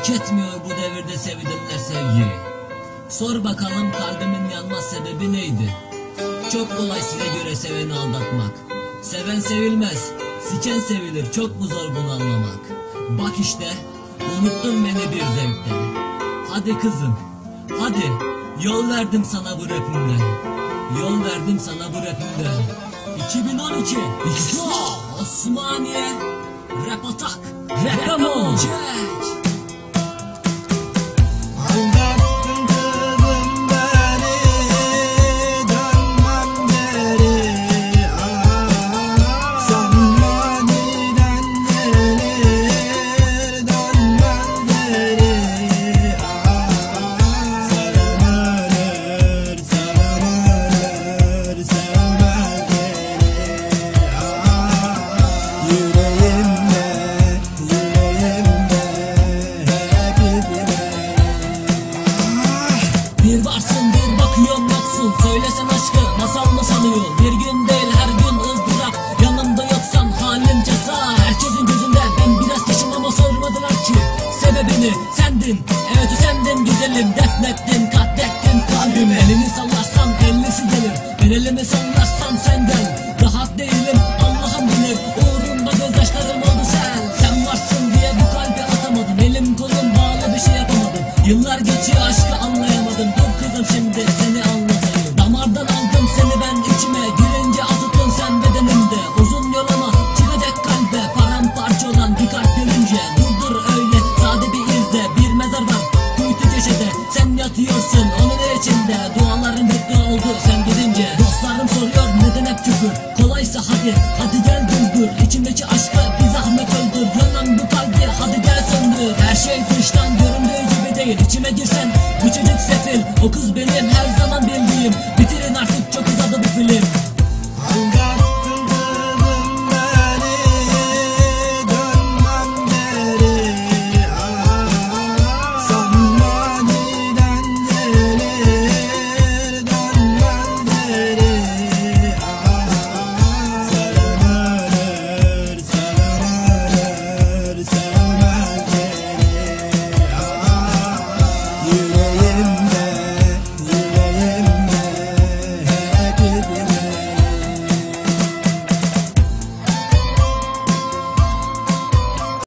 Hak etmiyor bu devirde sevilenler sevgi. Sor bakalım kalbimin yanma sebebi neydi? Çok kolay size göre seveni aldatmak. Seven sevilmez Siken sevilir çok mu zor bunu anlamak? Bak işte unuttun beni bir zevkte Hadi kızım hadi Yol verdim sana bu rapimden Yol verdim sana bu rapimden 2012 Wow, Osmaniye Rap atak Rap Jack sendin Evet o sendin güzelim Defnettin katlettin. Kalbimi Elini sallarsam ellisi gelir. Ben elimi sallarsam senden Rahat değilim Allah'ım bilir. Uğrunda gözyaşlarım oldu sen Sen varsın diye bu kalbi atamadım. Elim kolum bağlı bir şey yapamadım. Yıllar geçiyor aşkı anlayamadım. Dur kızım şimdi hadi Hadi gel durdur içimdeki aşka bir zahmet öldür Yanan bu kalbi hadi gel söndür. Her şey dıştan göründüğü gibi değil içime girsen bu çocuk sefil. O kız benim her zaman bildiğim. Bitirin artık çok uzadı bu film.